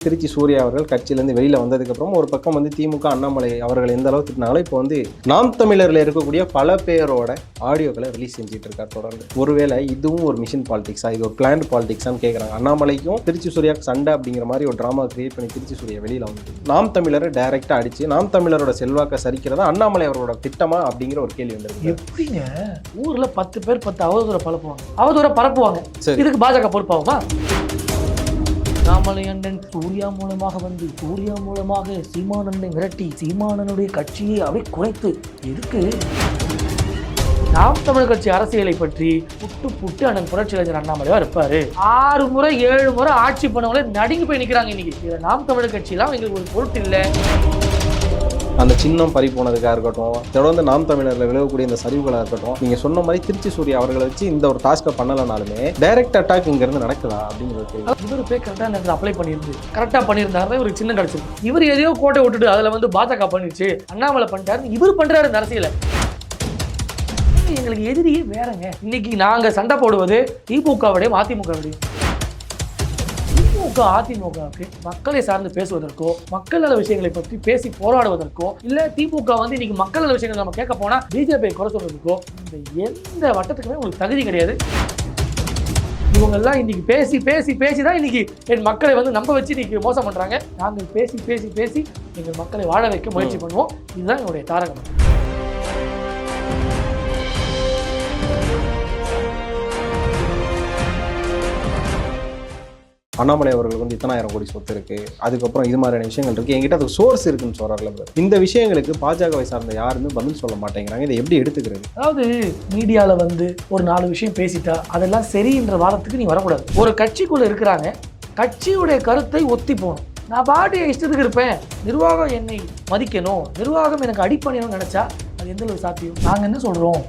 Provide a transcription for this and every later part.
திருச்சி சூர்யா அவர்கள் கட்சியிலேருந்து வெளியில் வந்ததுக்கப்புறம் ஒரு பக்கம் வந்து திமுக அண்ணாமலை அவர்கள் எந்த அளவு திட்டினாலும் இப்போ வந்து நாம் தமிழரில் இருக்கக்கூடிய பல பேரோட ஆடியோக்களை ரிலீஸ் செஞ்சுட்டு இருக்கார் தொடர்ந்து. ஒருவேளை இதுவும் ஒரு மிஷின் பாலிடிக்ஸா இது ஒரு பிளான்ட் பாலிடிக்ஸான்னு கேட்குறாங்க அண்ணாமலைக்கும் திருச்சி சூர்யாவுக்கு சண்டை அப்படிங்கிற மாதிரி ஒரு ட்ராமா கிரியேட் பண்ணி திருச்சி சூர்யா வெளியில் வந்து நாம் தமிழரை டைரெக்டாக அடிச்சு நாம் தமிழரோட செல்வாக்கை சரிக்கிறதா அண்ணாமலை அவரோட திட்டமா அப்படிங்கிற ஒரு கேள்வி வந்திருக்கு எப்படிங்க? ஊர்ல பத்து பேர் பத்து அவதூற பரப்புவாங்க. அவதூற பரப்புவாங்க. சரி. இதுக்கு பாஜக பொறுப்பாகுமா? ராமலையண்ணன் சூர்யா மூலமாக வந்து சூர்யா மூலமாக சீமானனை மிரட்டி சீமானனுடைய கட்சியை அவை குறைத்து எதுக்கு? நாம் தமிழ் கட்சி அரசியலை பற்றி புட்டு புட்டு அண்ணன் புரட்சியலைஞர் அண்ணாமலையா இருப்பாரு. ஆறு முறை ஏழு முறை ஆட்சி பண்ணவங்களே நடுங்கி போய் நிற்கிறாங்க இன்னைக்கு. நாம் தமிழ் கட்சியெல்லாம் எங்களுக்கு ஒரு பொருட்டு இல்லை. அந்த சின்னம் பறி போனதுக்காக இருக்கட்டும் தொடர்ந்து நாம் தமிழரில் விளையக்கூடிய இந்த சரிவுகளாக இருக்கட்டும் நீங்க சொன்ன மாதிரி திருச்சி சூரிய அவர்களை வச்சு இந்த ஒரு டாஸ்க்கை பண்ணலனாலுமே டைரக்ட் அட்டாக் இருந்து நடக்குதா அப்படிங்கிறது இவர் போய் கரெக்டாக நேரத்தில் அப்ளை பண்ணியிருந்து கரெக்டாக பண்ணியிருந்தாருன்னா இவருக்கு சின்ன கிடச்சிருக்கு. இவர் எதையோ கோட்டை விட்டுட்டு அதில் வந்து பாஜக பண்ணிச்சு அண்ணாமலை பண்ணிட்டாரு இவர் பண்ணுறாரு இந்த அரசியலை. எங்களுக்கு எதிரியே வேறங்க. இன்னைக்கு நாங்கள் சண்டை போடுவது திமுகவுடையும் அதிமுகவுடையும் திமுக அதிமுகவுக்கு மக்களை சார்ந்து பேசுவதற்கோ மக்கள் நல விஷயங்களை பற்றி பேசி போராடுவதற்கோ இல்ல திமுக வந்து இன்னைக்கு மக்கள் நல விஷயங்கள் நம்ம கேட்க போனா பிஜேபி குறை சொல்றதுக்கோ இந்த எந்த வட்டத்துக்குமே உங்களுக்கு தகுதி கிடையாது. இவங்கெல்லாம் இன்னைக்கு பேசி பேசி பேசி தான் இன்னைக்கு என் மக்களை வந்து நம்ப வச்சு இன்னைக்கு மோசம் பண்றாங்க. நாங்கள் பேசி பேசி பேசி எங்கள் மக்களை வாழ வைக்க முயற்சி பண்ணுவோம். இதுதான் என்னுடைய தாரகம் அண்ணாமலை அவர்களுக்கு வந்து இத்தனாயிரம் கோடி சொத்து இருக்கு. அதுக்கப்புறம் இது மாதிரியான விஷயங்கள் இருக்கு. என்கிட்ட அதுக்கு சோர்ஸ் இருக்குன்னு சொல்றாருல இந்த விஷயங்களுக்கு பாஜகவை சார்ந்த யாருமே பதில் சொல்ல மாட்டேங்கிறாங்க. இதை எப்படி எடுத்துக்கிறது? அதாவது மீடியாவில் வந்து ஒரு நாலு விஷயம் பேசிட்டா அதெல்லாம் சரின்ற வாரத்துக்கு நீ வரக்கூடாது. ஒரு கட்சிக்குள்ள இருக்கிறாங்க. கட்சியுடைய கருத்தை ஒத்தி போகணும். நான் பாட்டு இஷ்டத்துக்கு இருப்பேன். நிர்வாகம் என்னை மதிக்கணும். நிர்வாகம் எனக்கு அடிப்பணியணும்னு நினைச்சா அது எந்த அளவு சாத்தியம்? நாங்கள் என்ன சொல்றோம்?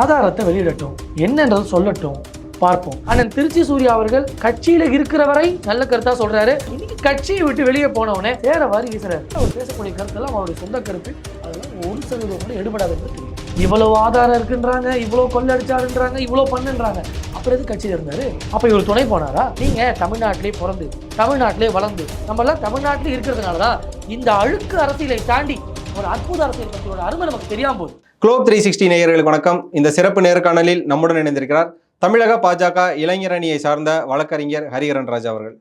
ஆதாரத்தை வெளியிடட்டும். என்னன்றது சொல்லட்டும். பார்ப்போம். ஆனால் திருச்சி சூர்யா அவர்கள் கட்சியில இருக்கிற வரை நல்ல கருத்தா சொல்றாரு. இன்னைக்கு கட்சியை விட்டு வெளியே போனவனே வேற வாரி வீசுறாரு. அவர் பேசக்கூடிய கருத்தெல்லாம் அவருடைய சொந்த கருத்து. அதெல்லாம் ஒரு சதவீதம் கூட எடுபடாத கருத்து இவ்வளவு ஆதாரம் இருக்குன்றாங்க இவ்வளவு கொள்ளடிச்சாருன்றாங்க இவ்வளவு பண்ணுன்றாங்க. அப்புறம் எது கட்சியில் இருந்தாரு? அப்ப இவர் துணை போனாரா? நீங்க தமிழ்நாட்டிலே பிறந்து தமிழ்நாட்டிலே வளர்ந்து நம்ம எல்லாம் தமிழ்நாட்டிலே இருக்கிறதுனாலதான் இந்த அழுக்கு அரசியலை தாண்டி ஒரு அற்புத அரசியல் கட்சியோட அருமை நமக்கு தெரியாம போகுது. குளோப் த்ரீ சிக்ஸ்டி நேயர்களுக்கு வணக்கம். இந்த சிறப்பு நேர்காணலில் நம்முடன் இணைந்திருக்கிறார் தமிழக பாஜக இளைஞர் அணியை சார்ந்த வழக்கறிஞர் ஹரிஹரன் ராஜா அவர்கள்.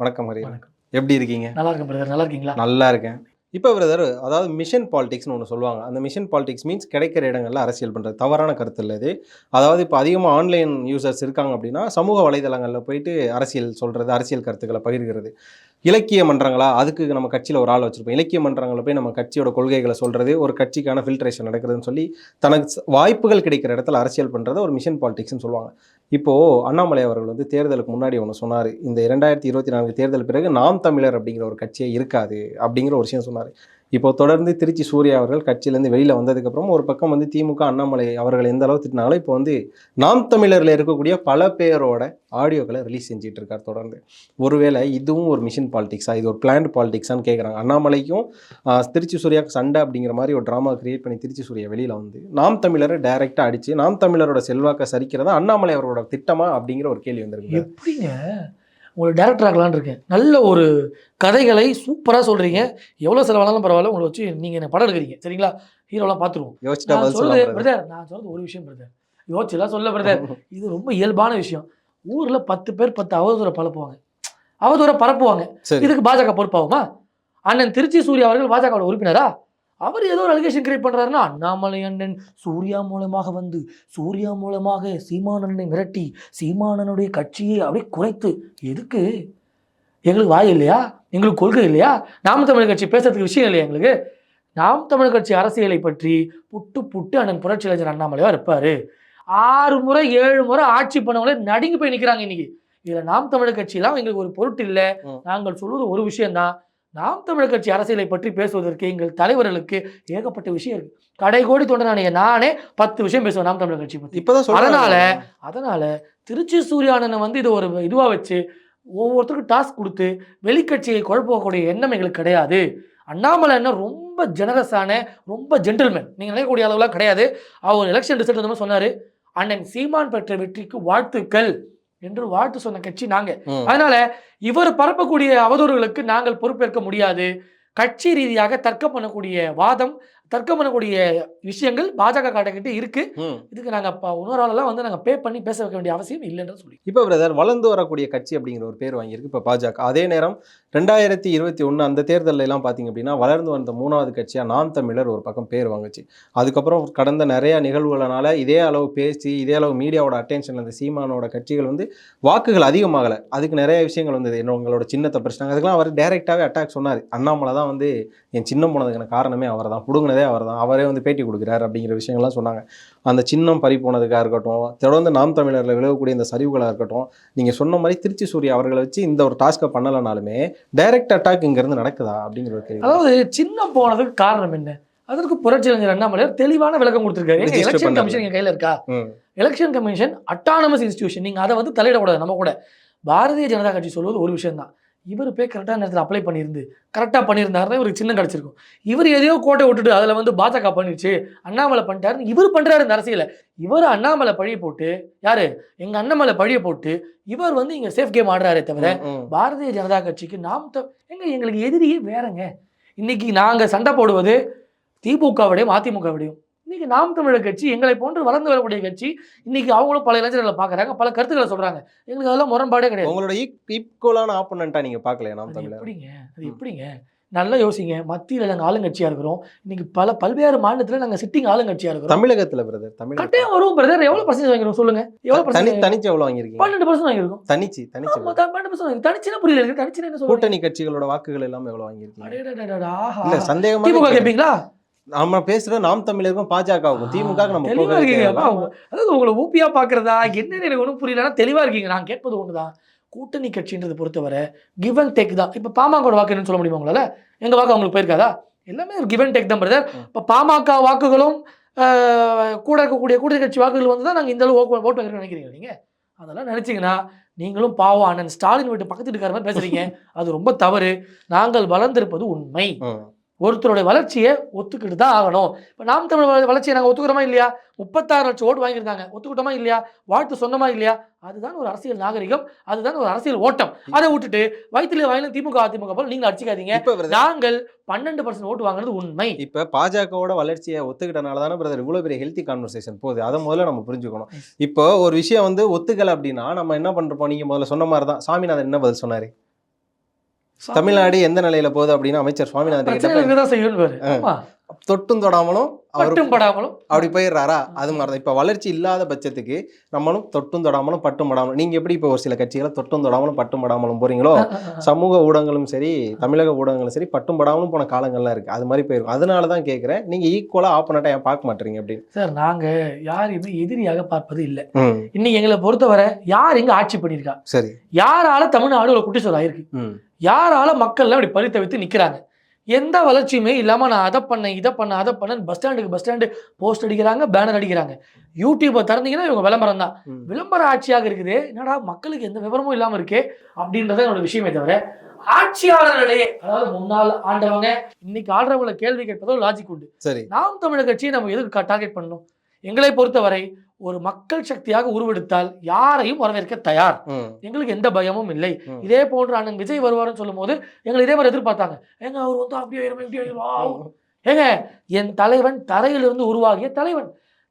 வணக்கம் ஹரிஹரன். எப்படி இருக்கீங்க? நல்லா இருக்கேன் பிரதர் நல்லா இருக்கீங்களா? நல்லா இருக்கேன். இப்போ பிரதர் அதாவது மிஷன் பாலிடிக்ஸ்னு ஒன்று சொல்லுவாங்க. அந்த மிஷன் பாலிடிக்ஸ் மீன்ஸ் கிடைக்கிற இடங்கள்ல அரசியல் பண்ணுறது தவறான கருத்து இல்லை இது. அதாவது இப்போ அதிகமாக ஆன்லைன் யூசர்ஸ் இருக்காங்க அப்படின்னா சமூக வலைதளங்களில் போயிட்டு அரசியல் சொல்கிறது அரசியல் கருத்துக்களை பகிர்கிறது. இலக்கிய மன்றங்களா? அதுக்கு நம்ம கட்சியில் ஒரு ஆள் வச்சுருப்போம். இலக்கிய மன்றங்களில் போய் நம்ம கட்சியோட கொள்கைகளை சொல்கிறது ஒரு கட்சிக்கான ஃபில்ட்ரேஷன் நடக்குதுன்னு சொல்லி தனக்கு வாய்ப்புகள் கிடைக்கிற இடத்துல அரசியல் பண்ணுறது ஒரு மிஷன் பாலிடிக்ஸ்னு சொல்லுவாங்க. இப்போது அண்ணாமலை அவர்கள் வந்து தேர்தலுக்கு முன்னாடி ஒன்று சொன்னார். இந்த இரண்டாயிரத்தி இருபத்தி நான்கு தேர்தல் பிறகு நாம் தமிழர் அப்படிங்கிற ஒரு கட்சியே இருக்காது அப்படிங்கிற ஒரு விஷயம் சொன்னார். இப்போ தொடர்ந்து திருச்சி சூர்யா அவர்கள் கட்சியிலேருந்து வெளியில் வந்ததுக்கப்புறம் ஒரு பக்கம் வந்து திமுக அண்ணாமலை அவர்கள் எந்த அளவு திட்டினாலும் இப்போ வந்து நாம் தமிழரில் இருக்கக்கூடிய பல பேரோட ஆடியோக்களை ரிலீஸ் செஞ்சுட்டு இருக்கார் தொடர்ந்து. ஒருவேளை இதுவும் ஒரு மிஷின் பாலிடிக்ஸா இது ஒரு பிளான்ட் பாலிடிக்ஸான்னு கேட்குறாங்க அண்ணாமலைக்கும் திருச்சி சூர்யாவுக்கு சண்டை அப்படிங்கிற மாதிரி ஒரு ட்ராமா கிரியேட் பண்ணி திருச்சி சூர்யா வெளியில் வந்து நாம் தமிழரை டைரெக்டாக அடித்து நாம் தமிழரோட செல்வாக்கை சரிக்கிறதா அண்ணாமலை அவரோட திட்டமா அப்படிங்கிற ஒரு கேள்வி வந்திருக்கு எப்படிங்க? உங்களுக்கு டேரக்டர் ஆகலான்னு இருக்கேன். நல்ல ஒரு கதைகளை சூப்பராக சொல்கிறீங்க எவ்வளோ செலவானாலும் பரவாயில்ல உங்களை வச்சு நீங்கள் என்ன படம் எடுக்கிறீங்க. சரிங்களா? ஹீரோலாம் பார்த்துருவோம். நான் பிரதர் நான் சொல்றது ஒரு விஷயம் பிரதர் யோசிச்சுலாம் சொல்ல பிரதர் இது ரொம்ப இயல்பான விஷயம். ஊர்ல பத்து பேர் பத்து அவதூற பரப்புவாங்க அவதூற பரப்புவாங்க. இதுக்கு பாஜக பொறுப்பாகுமா? அண்ணன் திருச்சி சூர்யா அவர்கள் பாஜக உறுப்பினரா? அவர் ஏதோ ஒரு அலிகேஷன் கிரியேட் பண்றாருன்னா அண்ணாமலை அண்ணன் சூர்யா மூலமாக வந்து சூர்யா மூலமாக சீமானனை மிரட்டி சீமானனுடைய கட்சியை அப்படியே குறைத்து எதுக்கு? எங்களுக்கு வாய் இல்லையா? எங்களுக்கு கொள்கை இல்லையா? நாம் தமிழர் கட்சி பேசுறதுக்கு விஷயம் இல்லையா எங்களுக்கு? நாம் தமிழர் கட்சி அரசியலை பற்றி புட்டு புட்டு அண்ணன் புரட்சியலைஞர் அண்ணாமலையா இருப்பாரு. ஆறு முறை ஏழு முறை ஆட்சி பண்ணவங்களே நடுங்கி போய் நிக்கிறாங்க இன்னைக்கு. இதுல நாம் தமிழர் கட்சியெல்லாம் எங்களுக்கு ஒரு பொருட்டு இல்லை. நாங்கள் சொல்வது ஒரு விஷயம்தான். நாம் தமிழர் கட்சி அரசியலை பற்றி பேசுவதற்கு எங்கள் தலைவர்களுக்கு ஏகப்பட்ட விஷயம் இருக்கு. கடை கோடி தொண்டனான நானே பத்து விஷயம் பேசுவேன் நாம் தமிழர் கட்சி பத்தி. இப்போதான். அதனால- அதனால திருச்சி சூர்யானனை வந்து இது ஒரு இதுவா வச்சு ஒவ்வொருத்தருக்கும் டாஸ்க் கொடுத்து வெளிக்கட்சியை குழப்பக்கூடிய எண்ணம் எங்களுக்கு கிடையாது. அண்ணாமலை என்ன ரொம்ப ஜெனரஸான ரொம்ப ஜென்டில்மேன் நீங்கள் நினைக்கக்கூடிய அளவுலாம் கிடையாது. அவர் எலெக்ஷன் ரிசல்ட் வந்து சொன்னார் அண்ணன் சீமான் பெற்ற வெற்றிக்கு வாழ்த்துக்கள். என்று வாழ்த்து சொன்ன கட்சி நாங்க. அதனால இவர் பரப்பக்கூடிய அவதூறுகளுக்கு நாங்கள் பொறுப்பேற்க முடியாது. கட்சி ரீதியாக தர்க்கம் பண்ணக்கூடிய வாதம் தர்க்கம் பண்ணக்கூடிய விஷயங்கள் பாஜக கிட்ட இருக்கு. இதுக்கு நாங்க இன்னொரு வந்து நாங்க பே பண்ணி பேச வைக்க வேண்டிய அவசியம் இல்லைன்னு சொல்லி இப்போ பிரதர் வளர்ந்து வரக்கூடிய கட்சி அப்படிங்கிற ஒரு பேர் வாங்கியிருக்கு. இப்போ பாஜக. அதே நேரம் ரெண்டாயிரத்தி இருபத்தி ஒன்று அந்த தேர்தல்ல எல்லாம் பார்த்தீங்க அப்படின்னா வளர்ந்து வந்த மூணாவது கட்சியாக நாம் தமிழர் ஒரு பக்கம் பேர் வாங்குச்சு. அதுக்கப்புறம் கடந்த நிறைய நிகழ்வுகளனால இதே அளவு பேசி இதே அளவு மீடியாவோட அட்டென்ஷன் அந்த சீமானோட கட்சிகள் வந்து வாக்குகள் அதிகமாகலை. அதுக்கு நிறைய விஷயங்கள் வந்தது. உங்களோட சின்னத்தை பிரச்சனை. அதுக்கெல்லாம் அவர் டைரெக்டாகவே அட்டாக் சொன்னார். அண்ணாமலை தான் வந்து என் சின்னம் போனதுக்கான காரணமே அவர் தான் பிடுங்கினதே அவர் தான் அவரே வந்து பேட்டி கொடுக்குறாரு அப்படிங்கிற விஷயங்கள்லாம் சொன்னாங்க. அந்த சின்னம் பறி போனதுக்காக இருக்கட்டும் தொடர்ந்து நாம் தமிழரில் விலகக்கூடிய இந்த சரிவுகளாக இருக்கட்டும் நீங்கள் சொன்ன மாதிரி திருச்சி சூர்யா அவர்களை வச்சு இந்த ஒரு டாஸ்க்கை பண்ணலைனாலுமே டைரக்ட் அட்டாக் இங்கேருந்து நடக்குதா அப்படிங்கிற ஒரு கேள்வி. அதாவது சின்ன போனதுக்கு காரணம் என்ன? அதற்கு புரட்சி இளைஞர் அண்ணாமலையார் தெளிவான விளக்கம் கொடுத்திருக்காரு. எலெக்ஷன். கமிஷன் எங்க கையில இருக்கா? எலெக்ஷன் கமிஷன் அட்டானமஸ் இன்ஸ்டிடியூஷன் நீங்க அதை வந்து தலையிடக்கூடாது நம்ம கூட. பாரதிய ஜனதா கட்சி சொல்வது ஒரு விஷயம் தான் இவர் போய் கரெக்டான நேரத்தில் அப்ளை பண்ணியிருந்து கரெக்டாக பண்ணியிருந்தாருன்னா இவருக்கு சின்னம் கிடச்சிருக்கும். இவர் எதையோ கோட்டை விட்டுட்டு அதில் வந்து பாஜக பண்ணிடுச்சு அண்ணாமலை பண்ணிட்டாருன்னு இவர் பண்ணுறாரு இந்த அரசியலை. இவர் அண்ணாமலை பழிய போட்டு யாரு? எங்கள் அண்ணாமலை பழிய போட்டு இவர் வந்து இங்கே சேஃப் கேம் ஆடுறாரே தவிர. பாரதிய ஜனதா கட்சிக்கு நாம் த- எங்க எங்களுக்கு எதிரியே வேறங்க. இன்னைக்கு நாங்கள் சண்டை போடுவது திமுகவிடையும் அதிமுகவிடையும். இன்னைக்கு நாம் தமிழர் கட்சி எங்களை போன்று வளர்ந்து வரக்கூடிய கட்சி இன்னைக்கு அவங்களும் பல இளைஞர்களை பார்க்குறாங்க பல கருத்துக்களை சொல்றாங்க. எங்களுக்கு அதெல்லாம் முரண்பாடே கிடையாது. உங்களோட ஈக்குவலான ஆப்போனண்டா நீங்க பார்க்கலையா நாம் தமிழர்? எப்படிங்க? அது. எப்படிங்க? நல்லா யோசிங்க. மத்தியில் நாங்கள் ஆளுங்கட்சியாக இருக்கிறோம். இன்னைக்கு பல பல்வேறு மாநிலத்தில் நாங்கள் சிட்டிங் ஆளுங்கட்சியாக இருக்கிறோம். தமிழகத்துல பிரதர் தமிழக கட்டாயம் வரும் பிரதர் எவ்வளோ பர்சன்டேஜ் வாங்கிருக்கோம் சொல்லுங்க. எவ்வளோ தனி தனிச்சு எவ்வளவு வாங்கியிருக்கீங்க? பன்னெண்டு பர்சன்ட் வாங்கியிருக்கோம். தனிச்சு தனிச்சு பன்னெண்டு பர்சன்ட் தனிச்சுனா புரியல எனக்கு. தனிச்சுனா என்ன கூட்டணி கட்சிகளோட வாக்குகள் எல்லாம் எவ்வளவு வாங்கியிருக்கீங்க? அடேடடடடா, ஆஹா. இல்ல சந்தேகமா திமுக கேட்பீங்களா நம்ம பேசுறோம் நாம் தமிழருக்கும் பாஜகவுக்கும். திமுக நம்ம தெளிவா இருக்கீங்க அதாவது உங்களை ஊப்பியா பாக்குறதா என்னன்னு எனக்கு ஒன்றும் புரியலன்னா தெளிவா இருக்கீங்க. நான் கேட்பது ஒண்ணுதான். கூட்டணி கட்சின்றது பொறுத்தவரை கிவ் அண்ட் டேக் தான். இப்போ பாமக வாக்கு என்னன்னு சொல்ல முடியுமா உங்களால? எங்க வாக்கு அவங்களுக்கு போயிருக்காதா? எல்லாமே கிவ் அண்ட் டேக் தான் பிரதர். இப்போ பாமக வாக்குகளும் கூட இருக்கக்கூடிய கூட்டணி கட்சி வாக்குகள் வந்து தான் நாங்கள் இந்த அளவு ஓட்டு ஓட்டு நினைக்கிறீங்க நீங்க? அதெல்லாம் நினைச்சீங்கன்னா நீங்களும் பாவம் அண்ணன் ஸ்டாலின் வீட்டு பக்கத்து வீட்டுக்கார மாதிரி பேசுறீங்க. அது ரொம்ப தவறு. நாங்கள் வளர்ந்திருப்பது உண்மை. ஒருத்தருடைய வளர்ச்சியை ஒத்துக்கிட்டு தான் ஆகணும். இப்போ நாம் தமிழ் வள- வளர்ச்சியை நாங்கள் ஒத்துக்கிறோமா இல்லையா? முப்பத்தாறு லட்சம் ஓட்டு வாங்கியிருந்தாங்க. ஒத்துக்கிட்டோமா இல்லையா? வாழ்த்து சொன்னமா இல்லையா? அதுதான் ஒரு அரசியல் நாகரிகம். அதுதான் ஒரு அரசியல் ஓட்டம். அதை விட்டுட்டு வயிற்றுல வயலும் திமுக அதிமுக போல நீங்க அடிச்சுக்காதீங்க. நாங்கள் பன்னெண்டு பர்சன்ட் ஓட்டு வாங்குறது உண்மை. இப்ப பாஜகவோட வளர்ச்சியை ஒத்துக்கிட்டனால தானே பிரதர் இவ்வளவு பெரிய ஹெல்த்தி கான்வர்சேஷன் போகுது. அதை முதல்ல நம்ம புரிஞ்சுக்கணும். இப்போ ஒரு விஷயம் வந்து ஒத்துக்கல அப்படின்னா நம்ம என்ன பண்றோம்? நீங்க முதல்ல சொன்ன மாதிரி தான் சாமிநாதன் என்ன பதில் சொன்னாரு? தமிழ்நாடு எந்த நிலையில போகுது அப்படின்னு அமைச்சர் சுவாமிநாதன் இருக்கதான் செய்யும் தொட்டும் தொடாமலும் பட்டும் படாமலும் அப்படி போயிடுறாரா? அது மாதிரி தான் இப்போ வளர்ச்சி இல்லாத பட்சத்துக்கு நம்மளும் தொட்டும் தொடாமலும் பட்டும் படாமலும் நீங்க எப்படி இப்போ ஒரு சில கட்சிகளை தொட்டும் தொடாமலும் பட்டும் படாமலும் போறீங்களோ? சமூக ஊடகங்களும் சரி தமிழக ஊடகங்களும் சரி பட்டும் படாமலும் போன காலங்கள்லாம் இருக்கு. அது மாதிரி போயிருக்கும். அதனால தான் கேட்குறேன் நீங்க ஈக்குவலா ஆப்பனட்டா ஏன் பார்க்க மாட்டீங்க அப்படின்னு? சார் நாங்க யாரையுமே எதிரியாக பார்ப்பது இல்லை. இன்னைக்கு எங்களை பொறுத்தவரை யார் எங்க ஆட்சி பண்ணியிருக்கா? சரி. யாரால தமிழ்நாடு ஒரு குட்டி ஆயிருக்கு? யாரால மக்கள்லாம் இப்படி பறி தவித்து நிக்கிறாங்க? எந்த வளர்ச்சியுமே இல்லாம நான் அதை பண்ணேன் இதை பண்ணேன் அதை பண்ணேன் பஸ் ஸ்டாண்டுக்கு பஸ் ஸ்டாண்டு போஸ்ட் அடிக்கிறாங்க பேனர் அடிக்கிறாங்க. யூடியூப்பை திறந்தீங்கன்னா இவங்க விளம்பரம் தான். விளம்பர ஆட்சியாக இருக்குது. என்னடா மக்களுக்கு எந்த விவரமும் இல்லாம இருக்கே அப்படின்றத என்னோட விஷயமே தவிர ஆட்சியாளர்களே அதாவது முன்னாள் ஆண்டவங்க இன்னைக்கு ஆடுறவங்களை கேள்வி கேட்பதோ லாஜிக் உண்டு. சரி. நாம் தமிழர் கட்சியை நம்ம எதுக்கு டார்கெட் பண்ணணும்? எங்களை பொறுத்தவரை ஒரு மக்கள் சக்தியாக உருவெடுத்தால் யாரையும் வரவேற்க தயார். எங்களுக்கு எந்த பயமும் இல்லை. இதே போன்று அண்ணன் விஜய் வருவாருன்னு சொல்லும்போது எங்களை இதே மாதிரி எதிர்பார்த்தாங்க. ஏங்க அவர் வந்து அப்படியே இப்படி. ஏங்க என் தலைவன் தரையிலிருந்து உருவாகிய தலைவன்.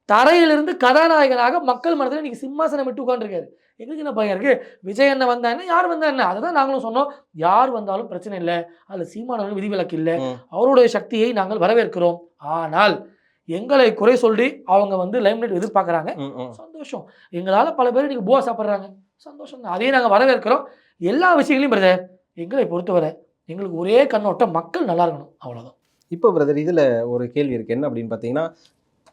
தரையிலிருந்து கதாநாயகனாக மக்கள் மனதில் இன்னைக்கு சிம்மாசனம் விட்டு உட்காந்துருக்காரு எங்களுக்கு என்ன பயம் இருக்கு? விஜய் என்ன வந்தா என்ன? யார் வந்தா என்ன? அதை தான் நாங்களும் சொன்னோம். யார் வந்தாலும் பிரச்சனை இல்லை. அதில் சீமானவர்கள் விதிவிலக்கு இல்லை. அவருடைய சக்தியை நாங்கள் வரவேற்கிறோம். ஆனால் எங்களை குறை சொல்லி அவங்க வந்து லைம்லைட் எதிர்பார்க்குறாங்க. சந்தோஷம். எங்களால பல பேர் இன்னைக்கு போவா சாப்பிட்றாங்க. சந்தோஷம் தான். அதையும் நாங்கள் வரவேற்கிறோம். எல்லா விஷயங்களையும் பிரதர் எங்களை பொறுத்தவரை எங்களுக்கு ஒரே கண்ணோட்டம் மக்கள் நல்லா இருக்கணும். அவ்வளவுதான். இப்போ பிரதர் இதுல ஒரு கேள்வி இருக்கு. என்ன அப்படின்னு பார்த்தீங்கன்னா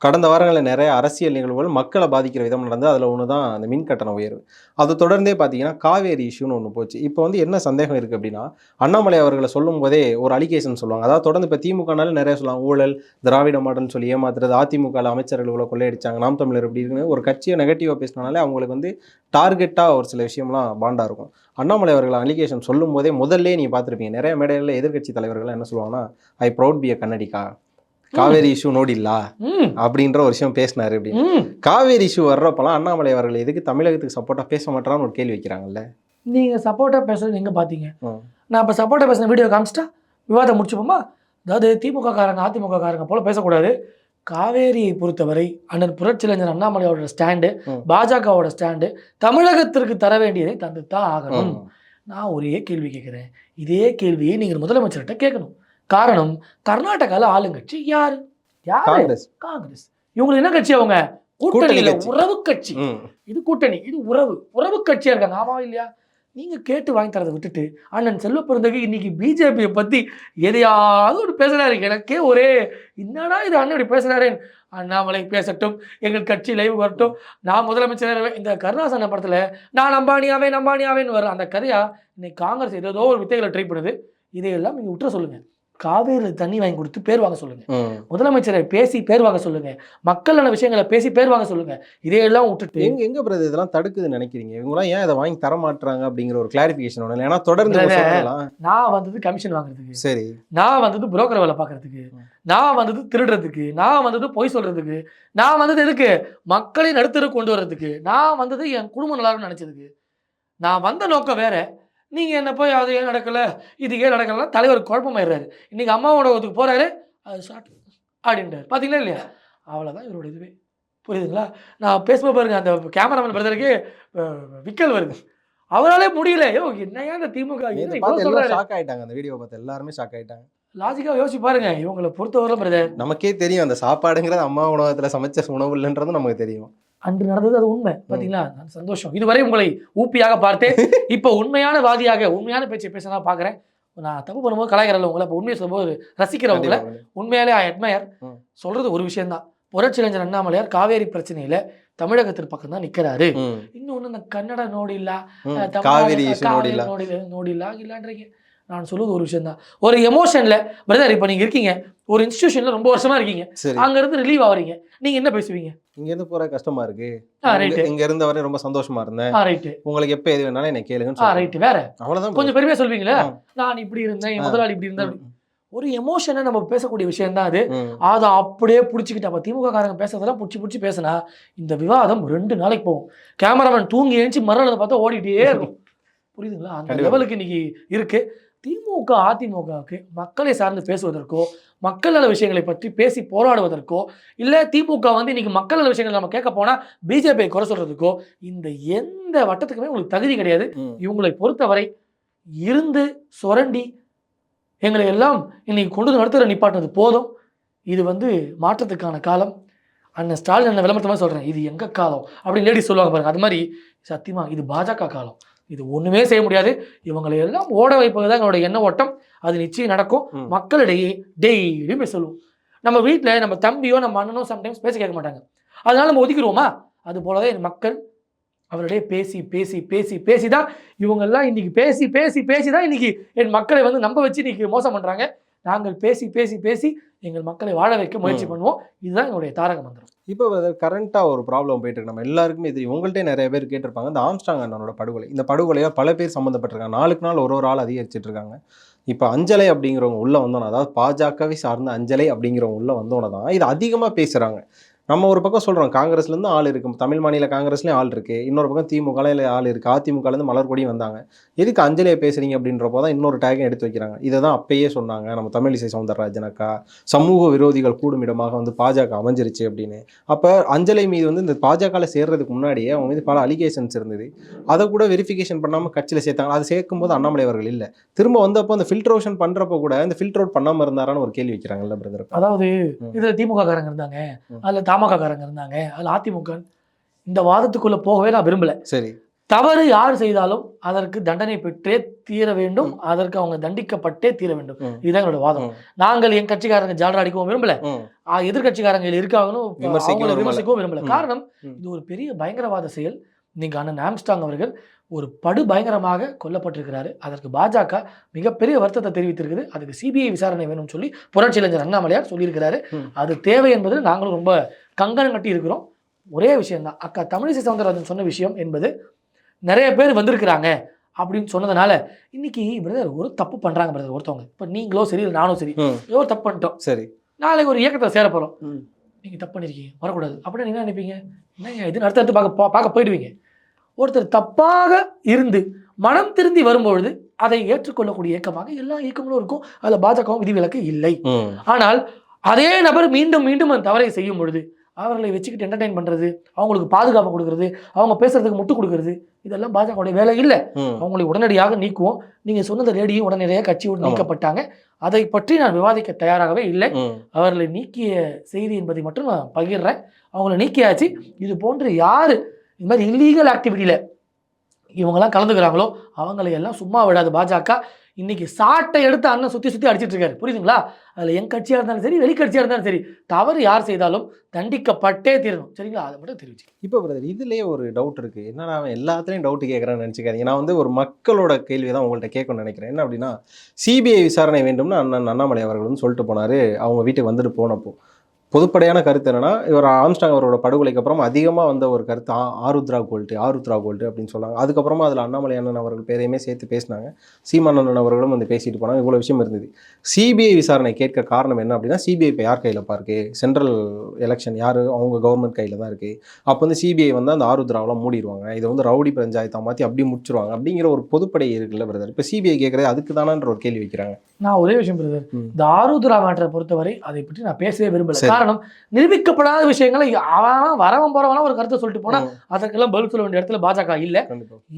கடந்த வாரங்களில் நிறைய அரசியல் நிகழ்வுகள் மக்களை பாதிக்கிற விதம் நடந்து அதில் ஒன்று தான் அந்த மின் கட்டண உயர்வு. அதை தொடர்ந்தே பார்த்தீங்கன்னா காவேரி இஷ்யூன்னு ஒன்று போச்சு. இப்போ வந்து என்ன சந்தேகம் இருக்குது அப்படின்னா அண்ணாமலை அவர்களை சொல்லும் போதே ஒரு அலிகேஷன் சொல்லுவாங்க. அதாவது தொடர்ந்து இப்போ திமுகனால நிறைய சொல்லுவாங்க ஊழல் திராவிட மாடல்னு சொல்லி ஏமாத்துறது அதிமுகவில் அமைச்சர்கள் இவ்வளோ கொள்ளையடிச்சாங்க நாம் தமிழர் இப்படி இருக்குன்னு ஒரு கட்சியை நெகட்டிவாக பேசினாலே அவங்களுக்கு வந்து டார்கெட்டாக ஒரு சில விஷயம்லாம் பாண்டாக இருக்கும். அண்ணாமலை அவர்கள் அலிகேஷன் சொல்லும் போதே முதல்ல நீ பார்த்துருப்பீங்க. நிறைய மேடைகளில் எதிர்க்கட்சி தலைவர்கள் என்ன சொல்லுவாங்கன்னா I proud be a Kannadiga Kaveri issue நோடில்லா? அப்படின்ற ஒரு விஷயம் பேசினாரு அப்படின்னு. காவேரி இஷ்யூ வர்றப்பலாம் அண்ணாமலை அவர்கள் எதுக்கு தமிழகத்துக்கு சப்போர்ட்டா பேச மாட்டான்னு ஒரு கேள்வி வைக்கிறாங்கல்ல? நீங்க சப்போர்ட்டா பேசுறது எங்க பாத்தீங்க. நான் இப்போ சப்போர்ட்டா பேசின வீடியோ காமிச்சிட்டா? விவாதம் முடிச்சுப்போமா? அதாவது திமுக காரங்க அதிமுக காரங்க போல பேசக்கூடாது. காவேரியை பொறுத்தவரை அண்ணன் புரட்சியிலைஞர் அண்ணாமலையோட ஸ்டாண்டு. பாஜகவோட ஸ்டாண்டு தமிழகத்திற்கு தர வேண்டியதை தந்து தான் ஆகணும். நான் ஒரே கேள்வி கேட்குறேன். இதே கேள்வியை நீங்கள் முதலமைச்சர்கிட்ட கேட்கணும். காரணம் கர்நாடகால ஆளுங்கட்சி யாரு? யாரு? காங்கிரஸ். காங்கிரஸ். இவங்களுக்கு என்ன கட்சி அவங்க? கூட்டணி கூட்டணியில. உறவு கட்சி. இது கூட்டணி இது உறவு. உறவு கட்சியா இருக்காங்க ஆமா இல்லையா? நீங்க கேட்டு வாங்கி தரதை விட்டுட்டு அண்ணன் செல்வ பிறந்தகு இன்னைக்கு பிஜேபியை பத்தி எதையாவது ஒரு பேசுறாரு. எனக்கே ஒரே என்னடா இது அண்ணன் இப்படி பேசுறாரு அண்ணாமலை பேசட்டும் எங்கள் கட்சி லைவ் வரட்டும். நான் முதலமைச்சர் இந்த கருணாசன படத்துல நான் அம்பானியாவே நம்பானியாவேன்னு வர அந்த கதையா இன்னைக்கு காங்கிரஸ் ஏதோ ஒரு வித்தைகளை ட்ரை பண்ணுது. இதையெல்லாம் நீங்க விட்டுற சொல்லுங்க. காவேரியில் தண்ணி வாங்கி கொடுத்து பேர் வாங்க சொல்லுங்க. முதலமைச்சரை பேசி பேர் வாங்க சொல்லுங்க. மக்களான விஷயங்களை பேசி பேர் வாங்க சொல்லுங்க. இதையெல்லாம் விட்டுட்டு எங்க எங்க பிரதர் இதெல்லாம் தடுக்குதுன்னு நினைக்கிறீங்க? இவங்கலாம் ஏன் இதை வாங்கி தர மாட்டாங்க அப்படிங்கிற ஒரு கிளாரிபிகேஷன் ஒன்று ஏன்னா தொடர்ந்து நான் வந்தது கமிஷன் வாங்குறதுக்கு. சரி. நான் வந்தது புரோக்கர் வேலை பார்க்கறதுக்கு. நான் வந்தது திருடுறதுக்கு. நான் வந்தது பொய் சொல்றதுக்கு. நான் வந்தது எதுக்கு? மக்களை நடுத்தர கொண்டு வர்றதுக்கு. நான் வந்தது என் குடும்பம் நல்லா நினைச்சதுக்கு. நான் வந்த நோக்கம் வேற. நீங்க என்ன போய் அது ஏன் நடக்கல? இது ஏன் நடக்கலன்னா தலைவர் குழப்பமாயிடுறாரு. இன்னைக்கு அம்மாவோட ஒதுக்கு போறாரு. அது ஷார்ட் அப்படின்றாரு. பாத்தீங்களா இல்லையா? அவ்வளவுதான் இவரோட இதுவே. புரியுதுங்களா? நான் பேசும்போது பாருங்க அந்த கேமராமேன் பிரதருக்கு விக்கல் வருது. அவராலே முடியல. யோ என்னையா இந்த திமுக ஷாக் ஆயிட்டாங்க. அந்த வீடியோ பார்த்து எல்லாருமே ஷாக் ஆயிட்டாங்க. லாஜிக்கா யோசிச்சு பாருங்க. இவங்களை பொறுத்தவரை பிரதர் நமக்கே தெரியும். அந்த சாப்பாடுங்கிறது அம்மா உணவகத்துல சமைச்ச உணவு இல்லைன்றதும் நமக்கு தெரியும். அன்று நடந்தது அது உண்மை. பாத்தீங்களா? நான் சந்தோஷம். இதுவரை உங்களை ஊப்பியாக பார்த்தேன். இப்போ உண்மையான வாதியாக உண்மையான பேச்சை பேச நான் பார்க்குறேன் நான் தப்பு பண்ணும்போது கலாய்கிறல்ல உங்களை இப்போ உண்மையை சொல்லும்போது ரசிக்கிறவங்கள. உண்மையாலே அட்மயர் ம். சொல்றது ஒரு விஷயம்தான். புரட்சியிலைஞர் அண்ணாமலையார் காவேரி பிரச்சனையில தமிழகத்திற்கு பக்கம் தான் நிக்கிறாரு. இன்னொன்னு இந்த கன்னட நோடில்லா காவேரி நோடில்லா. நோடில நோடில்லா. இல்லான்றீங்க நான் சொல்லுவது ஒரு விஷயம் தான் ஒரு எமோஷன்ல பிரதர் இப்போ நீங்க இருக்கீங்க. ஒரு இன்ஸ்டிடியூஷன்ல ரொம்ப வருஷமா இருக்கீங்க. அங்க இருந்து ரிலீவ் ஆவறீங்க. நீங்க என்ன பேசுவீங்க? இங்க இருந்து போற கஷ்டமா இருக்கு. ஆ ரைட்டு இங்க- இருந்த வரை ரொம்ப சந்தோஷமா இருந்தேன். உங்களுக்கு எப்ப எது வேணாலும் என்ன சொல்றேன். ரைட்டு வேற? அவ்வளவுதான் கொஞ்சம் பெருமையா சொல்வீங்களா. நான் இப்படி இருந்தேன் என். முதலாளி இப்படி இருந்தார் ம். ஒரு எமோஷனை நம்ம பேசக்கூடிய விஷயம் தான் அது. அதை அப்படியே பிடிச்சிக்கிட்டு அப்போ திமுக காரங்க பேசுறதெல்லாம் பிடிச்சி பிடிச்சி பேசினா இந்த விவாதம் ரெண்டு நாளைக்கு போகும். கேமராமேன் தூங்கி எழுந்துச்சு மறுநாள் பார்த்தா ஓடிட்டே இருக்கும். புரியுதுங்களா? அந்த. லெவலுக்கு இன்னைக்கு இருக்கு. திமுக அதிமுகவுக்கு மக்களை சார்ந்து பேசுவதற்கோ மக்கள் நல விஷயங்களை பற்றி பேசி போராடுவதற்கோ இல்லை திமுக வந்து இன்னைக்கு மக்கள் நல விஷயங்கள் நம்ம கேட்க போனா பிஜேபியை குறை சொல்றதுக்கோ இந்த எந்த வட்டத்துக்குமே உங்களுக்கு தகுதி கிடையாது. இவங்களை பொறுத்தவரை இருந்து சுரண்டி எங்களை எல்லாம் இன்னைக்கு கொண்டு வந்து நடத்துகிற நிப்பாட்டினது போதும். இது வந்து மாற்றத்துக்கான காலம். அண்ணன் ஸ்டாலின் அண்ணன் விளம்பரத்தமாக சொல்கிறேன் இது எங்க காலம்? அப்படின்னு லேடி சொல்லுவாங்க பாருங்க. அது மாதிரி சத்தியமா இது பாஜக காலம். இது ஒண்ணுமே செய்ய முடியாது. இவங்களை எல்லாம் ஓட வைப்பது தான் எங்களோட எண்ண ஓட்டம். அது நிச்சயம் நடக்கும். மக்களிடையே டெய்லியும் போய் சொல்லுவோம் நம்ம வீட்டில் நம்ம தம்பியோ நம்ம அண்ணனோ சம்டைம்ஸ் பேச கேட்க மாட்டாங்க. அதனால நம்ம ஒதுக்கிடுவோமா? அது போலவே என் மக்கள் அவரிடையே பேசி பேசி பேசி பேசி தான் இவங்கெல்லாம் இன்னைக்கு பேசி பேசி பேசி தான் இன்னைக்கு என் மக்களை வந்து நம்ப வச்சு இன்னைக்கு மோசம் பண்றாங்க. நாங்கள் பேசி பேசி பேசி எங்கள் மக்களை வாழ வைக்க முயற்சி. பண்ணுவோம். இதுதான் எங்களுடைய தாரக மந்திரம். இப்போ கரண்ட்டாக ஒரு ப்ராப்ளம் போயிட்டு இருக்கு. நம்ம எல்லாருக்குமே தெரியும். உங்கள்கிட்ட நிறைய பேர் கேட்டிருப்பாங்க. இந்த ஆம்ஸ்டாங் அண்ணனோட படுகொலை. இந்த படுகொலையாக பல பேர் சம்மந்தப்பட்டிருக்காங்க நாளுக்கு நாள் ஒரு ஒரு ஆள் அதிகரிச்சிட்டு இருக்காங்க. இப்போ அஞ்சலை அப்படிங்கிறவங்க உள்ள வந்தோன்னா அதாவது பாஜகவை சார்ந்த அஞ்சலை அப்படிங்கிறவங்க உள்ள வந்தோன்னே தான் இது அதிகமாக பேசுகிறாங்க நம்ம ஒரு பக்கம் சொல்கிறோம் காங்கிரஸ்லேருந்து ஆள் இருக்கு. தமிழ் மாநில காங்கிரஸ்லேயும் ஆள் இருக்கு. இன்னொரு பக்கம் திமுகல ஆள் இருக்கு. அதிமுகலேருந்து மலர்கொடியும் வந்தாங்க. எதுக்கு அஞ்சலியை பேசுறீங்க அப்படின்றப்போ தான் இன்னொரு டேகம் எடுத்து வைக்கிறாங்க. இதை தான் அப்பயே சொன்னாங்க. நம்ம தமிழிசை சவுந்தரராஜன் அக்கா சமூக விரோதிகள் கூடும் இடமாக வந்து பாஜக அமைஞ்சிருச்சு அப்படின்னு. அப்போ அஞ்சலை மீது வந்து இந்த பாஜகவில் சேர்றதுக்கு முன்னாடியே அவங்க மீது பல அலிகேஷன்ஸ் இருந்தது. அதை கூட வெரிஃபிகேஷன் பண்ணாமல் கட்சியில் சேர்த்தாங்க. அது சேர்க்கும்போது அண்ணாமலை அவர்கள் இல்லை. திரும்ப வந்தப்போ அந்த ஃபில்ட்ரோஷன் பண்ணுறப்போ கூட இந்த ஃபில்டர் அவுட் பண்ணாமல் இருந்தாரான்னு ஒரு கேள்வி வைக்கிறாங்கல்ல பிரதர் அதாவது. இதுல திமுக காரங்க இருந்தாங்க. அதுல தமாக காரங்க இருந்தாங்க. அதுல அதிமுக இந்த வாதத்துக்குள்ள போகவே நான் விரும்பல. சரி. தவறு யார் செய்தாலும் அதற்கு தண்டனை பெற்றே தீர வேண்டும். அதற்கு அவங்க தண்டிக்கப்பட்டே தீர வேண்டும். இதுதான் என்னோட வாதம். நாங்கள் என் கட்சிக்காரங்க ஜாலரா அடிக்கவும் விரும்பல. இதுல இருக்காங்கன்னு அவங்களை விரும்பல. விமர்சிக்கவும் விரும்பல. காரணம். இது ஒரு பெரிய பயங்கரவாத செயல். நீங்க அண்ணன் ஆம்ஸ்டாங் அவர்கள் ஒரு படு பயங்கரமாக கொல்லப்பட்டிருக்கிறாரு. அதற்கு பாஜக மிகப்பெரிய வருத்தத்தை தெரிவித்திருக்குது. அதுக்கு சிபிஐ விசாரணை வேணும்னு சொல்லி புரட்சி இளைஞர் அண்ணாமலையார் சொல்லியிருக்கிறாரு. அது தேவை என்பதில் நாங்களும் ரொம்ப கங்கணம் கட்டி இருக்கிறோம். ஒரே விஷயம்தான். அக்கா தமிழிசை சவுந்தரராஜன் சொன்ன விஷயம் என்பது நிறைய பேர் வந்திருக்கிறாங்க அப்படின்னு சொன்னதுனால இன்னைக்கு பிரதர் ஒரு தப்பு பண்றாங்க பிரதர் ஒருத்தவங்க. இப்போ நீங்களோ சரி இல்லை நானும் சரி. ஏதோ ஒரு தப்பு பண்ணிட்டோம். சரி. நாளைக்கு ஒரு இயக்கத்தை சேர போகிறோம் ம். நீங்கள் தப்பு பண்ணியிருக்கீங்க வரக்கூடாது. அப்படின்னு நீங்க என்ன நினைப்பீங்க? என்னங்க இது அடுத்து அடுத்து பார்க்க பார்க்க போயிடுவீங்க. ஒருத்தர் தப்பாக இருந்து மனம் திருந்தி வரும்பொழுது அதை ஏற்றுக்கொள்ளக்கூடிய இயக்கமாக எல்லா இயக்கங்களும் இருக்கும். அதில் பாஜகவும் விதிவிலக்கு இல்லை. ஆனால் அதே நபர் மீண்டும் மீண்டும் அந்த தவறை செய்யும் பொழுது அவர்களை வச்சுக்கிட்டு என்டர்டைன் பண்ணுறது அவங்களுக்கு பாதுகாப்பு கொடுக்கறது அவங்க பேசுறதுக்கு முட்டு கொடுக்கறது இதெல்லாம் பாஜகவுடைய வேலை இல்லை. அவங்களை உடனடியாக நீக்குவோம். நீங்கள் சொன்னது லேடியும் உடனடியாக கட்சியோடு. நீக்கப்பட்டாங்க. அதை பற்றி நான் விவாதிக்க தயாராகவே இல்லை. அவர்களை நீக்கிய செய்தி என்பதை மட்டும் நான் பகிர்றேன். அவங்கள நீக்கியாச்சு. இது போன்று யார்? இந்த மாதிரி இல்லீகல் ஆக்டிவிட்டியில் இவங்கெல்லாம் கலந்துக்கிறாங்களோ அவங்களை எல்லாம் சும்மா விடாது பாஜக. இன்னைக்கு சாட்டை எடுத்து அண்ணன் சுற்றி சுற்றி அடிச்சிட்டு இருக்காரு. புரியுதுங்களா? அதில் என் கட்சியாக இருந்தாலும் சரி வெளிக்கட்சியாக இருந்தாலும் சரி தவறு யார் செய்தாலும் தண்டிக்கப்பட்டே தீரணும். சரிங்களா? அதை மட்டும் தெரிவிச்சு. இப்போ பிரதர் இதுலேயே ஒரு டவுட் இருக்குது என்ன நான் எல்லாத்துலேயும் டவுட் கேட்குறேன்னு நினைச்சுக்காதீங்க. நான் வந்து ஒரு மக்களோட கேள்வி தான் உங்கள்கிட்ட கேட்கணும்னு நினைக்கிறேன். என்ன அப்படின்னா சிபிஐ விசாரணை வேண்டும்னு அண்ணன் அண்ணாமலை அவர்கள் வந்து சொல்லிட்டு போனாரு. அவங்க வீட்டுக்கு வந்துட்டு போனப்போ. பொதுப்படையான கருத்து என்னன்னா இவர் ஆம்ஸ்டாங் அவரோட படுகொலைக்கு அப்புறம் அதிகமாக வந்த ஒரு கருத்து ஆருத்ரா கோல்ட்டு ஆருத்ரா கோல்ட்டு அப்படின்னு சொன்னாங்க. அதுக்கப்புறமா அதில் அண்ணாமலை அண்ணன் அவர்கள் பேரையுமே சேர்த்து பேசினாங்க. சீமான் அண்ணன் அவர்களும் வந்து பேசிட்டு போனாங்க. இவ்வளோ விஷயம் இருந்தது. சிபிஐ விசாரணை கேட்க காரணம் என்ன அப்படின்னா சிபிஐ இப்போ யார் கையில் இருக்கு? சென்ட்ரல் எலெக்ஷன் யார்? அவங்க கவர்மெண்ட் கையில் தான் இருக்குது அப்போ வந்து சிபிஐ வந்து அந்த ஆருத்ராவெலாம் மூடிடுவாங்க இதை வந்து ரவுடி பஞ்சாயத்தை மாற்றி அப்படி முடிச்சிருவாங்க. அப்படிங்கிற ஒரு பொதுப்படை இருக்குல்ல பிரதர் இப்போ சிபிஐ கேட்குறது அதுக்கு தானான்ற ஒரு கேள்வி வைக்கிறாங்க. நான் ஒரே விஷயம் பிரதர். இந்த ஆருத்ரா மேட்டரை பொறுத்தவரை அதை பற்றி நான் பேசவே விரும்பல. காரணம் நிரூபிக்கப்படாத விஷயங்களை அவன் வரவன் போறவனா ஒரு கருத்தை சொல்லிட்டு போனா அதற்கெல்லாம் பதில் சொல்ல வேண்டிய இடத்துல பாஜக இல்ல.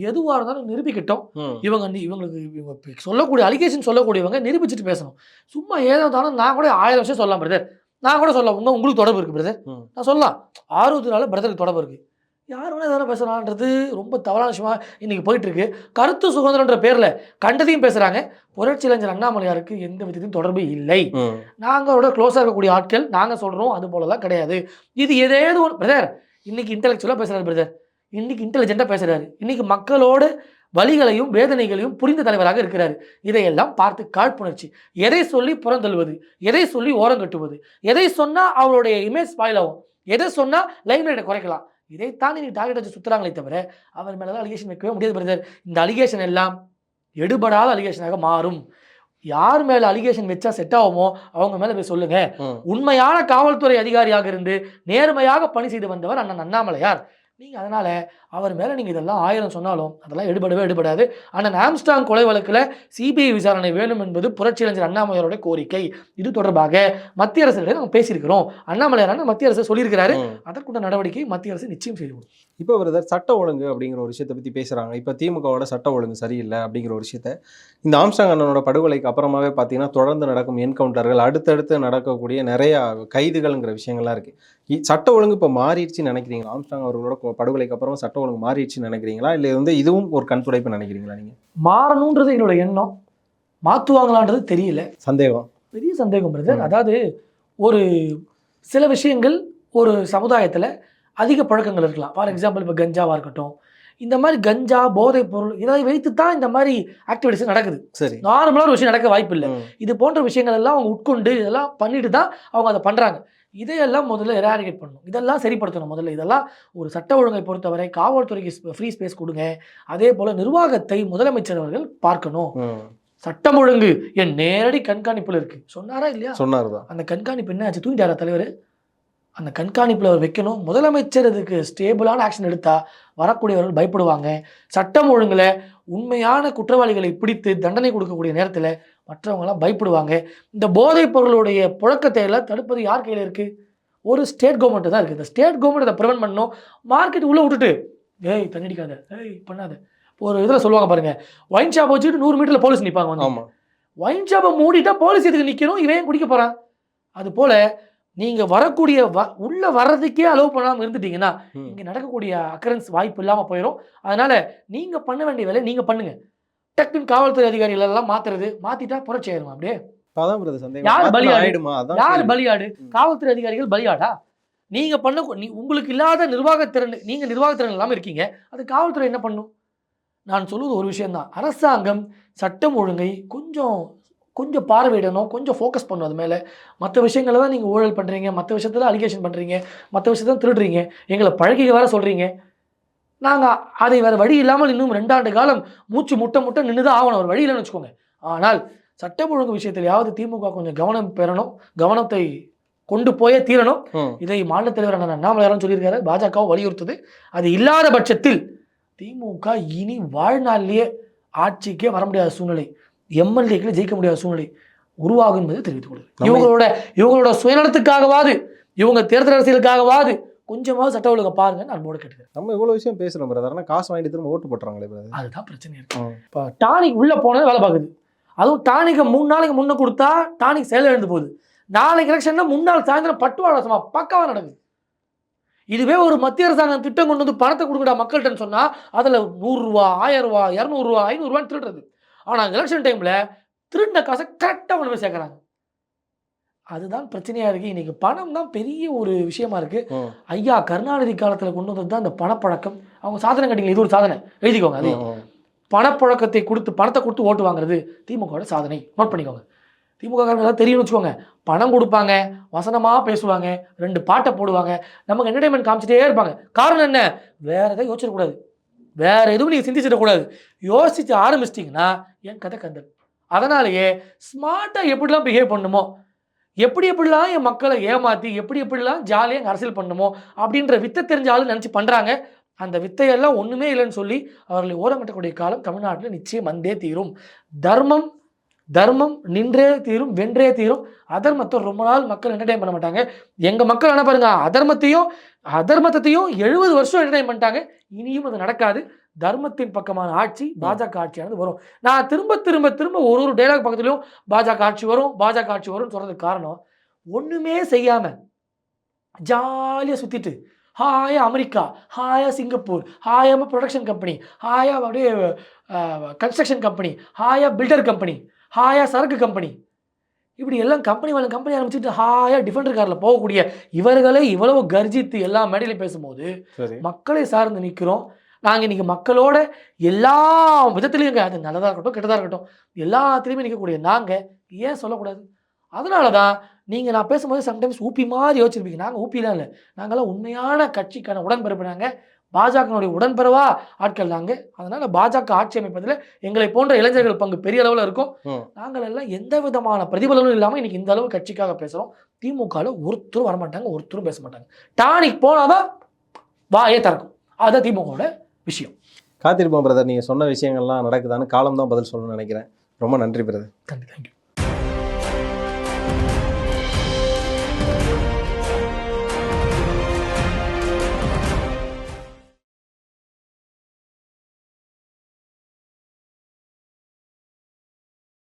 எதுவா இருந்தாலும் நிரூபிக்கட்டும். இவங்க இவங்களுக்கு இவங்க சொல்லக்கூடிய அலிகேஷன் சொல்லக்கூடியவங்க நிரூபிச்சுட்டு பேசணும். சும்மா ஏதோ தானோ நான் கூட ஆயிரம் வருஷம் சொல்லலாம் பிரதர் நான் கூட சொல்லலாம். உங்க உங்களுக்கு தொடர்பு இருக்கு பிரதர். நான் சொல்லலாம். ஆர்வத்தினால பிரதருக்கு தொடர்பு இருக்கு. யார் வேணா எதனா பேசலான்றது ரொம்ப தவறான விஷயமா இன்னைக்கு போயிட்டு இருக்கு கருத்து சுதந்திரன்ற பேர்ல கண்டதையும் பேசுறாங்க. புரட்சி இளைஞர் அண்ணாமலையாருக்கு எந்த விதத்தையும் தொடர்பு இல்லை. ம், நாங்களோட க்ளோஸாக இருக்கக்கூடிய ஆட்கள் நாங்கள் சொல்கிறோம் அது போலலாம் கிடையாது. இது ஏதேது ஒரு பிரதர் இன்னைக்கு இன்டெலெக்சுவலாக பேசுறாரு பிரதர் இன்னைக்கு இன்டெலிஜென்ட்டாக பேசுறாரு. இன்னைக்கு மக்களோட வலிகளையும் வேதனைகளையும் புரிந்த தலைவராக இருக்கிறாரு. இதையெல்லாம் பார்த்து காழ்ப்புணர்ச்சி. எதை சொல்லி புறந்தள்ளுவது? எதை சொல்லி ஓரம் கட்டுவது எதை சொன்னால் அவருடைய இமேஜ் ஸ்பாயில் ஆகும்? எதை சொன்னால் லைட்டை குறைக்கலாம்? இதைத்தான் இன்னைக்கு டார்கெட் வச்சு சுற்றுறாங்களே தவிர அவர் மேலே அலிகேஷன் வைக்கவே முடியாது பிரதர் இந்த அலிகேஷன் எல்லாம் எடுபடாத அலிகேஷனாக மாறும். யார் மேலே அலிகேஷன் வச்சா செட் ஆகுமோ அவங்க மேலே போய் சொல்லுங்க. உண்மையான காவல்துறை அதிகாரியாக இருந்து நேர்மையாக பணி செய்து வந்தவர் அண்ணன் அண்ணாமலையார். நீங்கள் அதனால் அவர் மேலே நீங்கள் இதெல்லாம் ஆயிரம் சொன்னாலும் அதெல்லாம் எடுபடவே எடுபடாது அண்ணன் ஆம்ஸ்டாங் கொலை வழக்கில் சிபிஐ விசாரணை வேணும் என்பது புரட்சி இளைஞர் அண்ணாமலையாரோட கோரிக்கை இது தொடர்பாக மத்திய அரசிடம் நாங்கள் பேசியிருக்கிறோம் அண்ணாமலையாரான மத்திய அரசு சொல்லியிருக்கிறாரு. அதற்குண்ட நடவடிக்கை மத்திய அரசு நிச்சயம் செய்து. இப்போ பிரதர் சட்ட ஒழுங்கு அப்படிங்கிற ஒரு விஷயத்தை பற்றி பேசுகிறாங்க இப்போ திமுகவோட சட்ட ஒழுங்கு சரியில்லை அப்படிங்கிற ஒரு விஷயத்த. இந்த ஆம்ஸ்டாங் அண்ணனோட படுகொலைக்கு அப்புறமாவே பார்த்தீங்கன்னா தொடர்ந்து நடக்கும் என்கவுண்டர்கள் அடுத்தடுத்து நடக்கக்கூடிய நிறைய கைதுகள்ங்கிற விஷயங்கள்லாம் இருக்குது சட்ட ஒழுங்கு இப்போ மாறிடுச்சுன்னு நினைக்கிறீங்களா? ஆம்ஸ்டாங் அவர்களோட படுகொலைக்கு அப்புறம் சட்ட ஒழுங்கு மாறிடுச்சுன்னு நினைக்கிறீங்களா? இல்லை வந்து இதுவும் ஒரு கண் துடைப்பு நினைக்கிறீங்களா நீங்கள் மாறணுன்றது எங்களோட எண்ணம். மாற்றுவாங்களான்றது தெரியல. சந்தேகம். பெரிய சந்தேகம் பிரதர். அதாவது ஒரு சில விஷயங்கள் ஒரு சமுதாயத்தில் அதிக பழக்கங்கள் இருக்கலாம். ஃபார் எக்ஸாம்பிள் இப்போ கஞ்சாவாக இருக்கட்டும். இந்த மாதிரி கஞ்சா போதைப் பொருள் இதை வைத்து தான் இந்த மாதிரி ஆக்டிவிட்டிஸ் நடக்குது. சரி. நார்மலாக ஒரு விஷயம் நடக்க வாய்ப்பு இல்லை. இது போன்ற விஷயங்கள் எல்லாம் அவங்க உட்கொண்டு இதெல்லாம் பண்ணிட்டு தான் அவங்க அதை பண்ணுறாங்க இதையெல்லாம் முதல்ல எராடிகேட் பண்ணணும். இதெல்லாம் சரிப்படுத்தணும் முதல்ல. இதெல்லாம் ஒரு சட்ட ஒழுங்கை பொறுத்தவரை காவல்துறைக்கு ஃப்ரீ ஸ்பேஸ் கொடுங்க. அதே போல் நிர்வாகத்தை முதலமைச்சர் அவர்கள் பார்க்கணும். சட்டம் ஒழுங்கு என் நேரடி கண்காணிப்பில் இருக்கு. சொன்னாரா இல்லையா? சொன்னார் அந்த கண்காணிப்பு என்ன ஆச்சு? தூங்கிட்டாரா தலைவர்? அந்த கண்காணிப்பில் அவர் வைக்கணும். முதலமைச்சர் இதுக்கு ஸ்டேபிளான ஆக்ஷன் எடுத்தா வரக்கூடியவர்கள் பயப்படுவாங்க. சட்டம் ஒழுங்குல உண்மையான குற்றவாளிகளை பிடித்து தண்டனை கொடுக்கக்கூடிய நேரத்தில் மற்றவங்களாம் பயப்படுவாங்க. இந்த போதைப் பொருளுடைய புழக்கத்தை எல்லாம் தடுப்பது யார் கையில் இருக்கு? ஒரு ஸ்டேட் கவர்மெண்ட் தான் இருக்குது இந்த ஸ்டேட் கவர்மெண்ட் அதை ப்ரிவென்ட் பண்ணணும். மார்க்கெட் உள்ளே விட்டுட்டு ஏய் தண்ணி அடிக்காத ஏய் பண்ணாத. ஒரு இதில் சொல்லுவாங்க பாருங்க. ஒயின் ஷாப் வச்சுட்டு நூறு மீட்டரில் போலீஸ் நிற்பாங்க வந்து. ஆமாம் ஒயின் ஷாப்பை மூடிட்டா போலீஸ் எதுக்கு நிற்கணும் இவன் குடிக்க போகிறான் அது போல் நீங்கள் வரக்கூடிய வ உள்ளே வர்றதுக்கே அலோவ் பண்ணாமல் இருந்துட்டீங்கன்னா. இங்கே நடக்கக்கூடிய அக்கரன்ஸ் வாய்ப்பு இல்லாமல் போயிடும் அதனால் நீங்கள் பண்ண வேண்டிய வேலையை நீங்கள் பண்ணுங்க. டக்குன்னு காவல்துறை அதிகாரிகள் எல்லாம் மாற்றுறது மாற்றிட்டா புரட்சி ஆயிரும் அப்படியே? யார் பலியாடு? யார். பலியாடு. காவல்துறை அதிகாரிகள் பலியாடா? நீங்கள் பண்ண நீ உங்களுக்கு இல்லாத நிர்வாகத்திறன் நீங்கள் நிர்வாகத்திறன் இல்லாமல் இருக்கீங்க. அது காவல்துறை என்ன பண்ணும்? நான் சொல்லுவது ஒரு விஷயம்தான். அரசாங்கம் சட்டம் ஒழுங்கை கொஞ்சம் கொஞ்சம் பார்வையிடணும் கொஞ்சம் ஃபோக்கஸ் பண்ணும் அது மேலே. மற்ற விஷயங்களை தான் நீங்கள் ஊழல் பண்ணுறீங்க மற்ற விஷயத்தில் அலிகேஷன் பண்ணுறீங்க மற்ற விஷயத்தில் திருடுறீங்க. எங்களை பழகிக்க வேற சொல்கிறீங்க நாங்கள் அதை வேறு வழி இல்லாமல் இன்னும் ரெண்டாண்டு காலம் மூச்சு முட்டை முட்டை நின்று தான் ஆகணும். ஒரு வழி இல்லைன்னு வச்சுக்கோங்க. ஆனால் சட்டம் ஒழுங்கு விஷயத்திலேயாவது திமுக கொஞ்சம் கவனம் பெறணும் கவனத்தை கொண்டு போயே தீரணும். இதை மாநில தலைவர் அண்ணன் அண்ணாமலையாரும் சொல்லியிருக்காரு. பாஜகவும் வலியுறுத்துது. அது இல்லாத பட்சத்தில் திமுக இனி வாழ்நாளிலேயே ஆட்சிக்கே வர முடியாத சூழ்நிலை. எம்எல்ஏக்களை ஜெயிக்க முடியாத சூழ்நிலை உருவாகும் என்பதை தெரிவித்துக் கொள்கிறேன் இவங்களோட இவங்களோட சுயநலத்துக்காகவாது இவங்க தேர்தல் அரசியலுக்காகவாது கொஞ்சமாவது சட்ட ஒழுங்கை பாருங்கன்னு அன்போடு கேட்டுக்கிறேன். நம்ம இவ்வளவு விஷயம் பேசுறோம் பிரதர் ஆனா காசு வாங்கிட்டு திரும்ப ஓட்டு போட்டுறாங்களே பிரதர் அதுதான் பிரச்சனை இருக்கு. இப்போ டானிக் உள்ள போனது வேலை பார்க்குது. அதுவும் டானிக்கை மூணு நாளைக்கு முன்ன கொடுத்தா டானிக் செயல் எழுந்து போகுது. நாளைக்கு எலெக்ஷன்னா முன்னாள் சாயந்தரம் பட்டுவாடசமா பக்காவா நடக்குது. இதுவே ஒரு மத்திய அரசாங்கம் திட்டம் கொண்டு வந்து பணத்தை கொடுக்கடா மக்கள்கிட்ட சொன்னா அதுல நூறுரூவா ஆயிரம் ரூபா இரநூறுவா ஐநூறுரூவான்னு திருடுறது. ஆனா எலெக்ஷன் டைம்ல திருடின காசை கரெக்டாக கொண்டு போய் சேர்க்கறாங்க. அதுதான் பிரச்சனையா இருக்கு. இன்னைக்கு பணம் தான் பெரிய ஒரு விஷயமா இருக்கு. ஐயா கருணாநிதி காலத்துல கொண்டு வந்தது தான் இந்த பணப்பழக்கம். அவங்க சாதனை கட்டிங்க இது ஒரு சாதனை. எழுதிக்கோங்க அது. பணப்புழக்கத்தை கொடுத்து பணத்தை கொடுத்து ஓட்டு வாங்குறது திமுகவோட சாதனை. நோட் பண்ணிக்கோங்க. திமுக காரங்க ஏதாவது தெரியும்னு வச்சுக்கோங்க. பணம் கொடுப்பாங்க வசனமாக பேசுவாங்க ரெண்டு பாட்டை போடுவாங்க. நமக்கு என்டர்டைன்மெண்ட் காமிச்சிட்டே இருப்பாங்க. காரணம் என்ன? வேற எதாவது யோசிச்சிடக்கூடாது. வேறு எதுவும் நீங்கள் சிந்திச்சிடக்கூடாது யோசிச்சு ஆரம்பிச்சிட்டிங்கன்னா என் கதை கந்தல். அதனாலேயே ஸ்மார்ட்டாக எப்படிலாம் பிஹேவ் பண்ணுமோ எப்படி எப்படிலாம் என் மக்களை ஏமாற்றி எப்படி எப்படிலாம் ஜாலியாக அரசியல் பண்ணுமோ அப்படின்ற வித்தை தெரிஞ்ச ஆளு நினச்சி பண்ணுறாங்க அந்த வித்தையெல்லாம் ஒன்றுமே இல்லைன்னு சொல்லி அவர்களை ஓரங்கட்டக்கூடிய காலம் தமிழ்நாட்டில் நிச்சயம் வந்தே தீரும். தர்மம் தர்மம் நின்றே தீரும் வென்றே தீரும். அதர்மத்தை ரொம்ப நாள் மக்கள் என்டர்டைன் பண்ண மாட்டாங்க. எங்கள் மக்கள் என்ன பாருங்க அதர்மத்தையும் அதர்மத்தையும் எழுபது வருஷம் என்டர்டைன் பண்ணிட்டாங்க. இனியும் அது நடக்காது. தர்மத்தின் பக்கமான ஆட்சி பாஜக ஆட்சியானது வரும். நான் திரும்ப திரும்ப திரும்ப ஒரு ஒரு டைலாக் பக்கத்துலையும் பாஜக ஆட்சி வரும் பாஜக ஆட்சி வரும்னு சொல்றதுக்கு காரணம் ஒன்றுமே செய்யாம ஜாலியாக சுற்றிட்டு ஹாயா அமெரிக்கா ஹாயா சிங்கப்பூர் ஹாயா ப்ரொடக்ஷன் கம்பெனி ஹாயா அப்படியே கன்ஸ்ட்ரக்ஷன் கம்பெனி ஹாயா பில்டர் கம்பெனி ஹாயா சரக்கு கம்பெனி இப்படி எல்லாம் கம்பெனி மேலே கம்பெனி ஆரம்பிச்சுட்டு ஹாயா டிஃபெண்டர் காரில் போகக்கூடிய இவர்களை இவ்வளவு கர்ஜித்து எல்லா மேடையிலும் பேசும்போது மக்களை சார்ந்து நிற்கிறோம் நாங்கள் இன்னைக்கு மக்களோட எல்லா விதத்துலையும் அது நல்லதாக இருக்கட்டும் கெட்டதாக இருக்கட்டும் எல்லாத்துலேயுமே நிற்கக்கூடிய நாங்கள் ஏன் சொல்லக்கூடாது? அதனால தான் நீங்கள் நான் பேசும்போது சம்டைம்ஸ் ஊப்பி மாதிரி யோசிச்சிருப்பீங்க. நாங்கள் ஊப்பிலாம் இல்லை. நாங்களாம் உண்மையான கட்சிக்கான உடன்பிறப்பு நாங்கள் பாஜகனுடைய உடன்பிறவா ஆட்கள் நாங்கள் அதனால் பாஜக ஆட்சி அமைப்பதில் எங்களை போன்ற இளைஞர்கள் பங்கு பெரிய அளவில் இருக்கும். நாங்கள் எல்லாம் எந்த விதமான பிரதிபலனும் இல்லாமல் இன்னைக்கு இந்த அளவு கட்சிக்காக பேசுகிறோம் திமுகவில் ஒருத்தரும் வரமாட்டாங்க ஒருத்தரும் பேச மாட்டாங்க. டானிக் போனாதான் வாயே திறக்கும். அதுதான் திமுகவோட விஷயம். காத்திருப்போம் பிரதர் நீங்க சொன்ன விஷயங்கள்லாம் நடக்குதான்னு காலம் தான் பதில் சொல்லணும்னு நினைக்கிறேன். ரொம்ப நன்றி பிரதர். தேங்க்யூ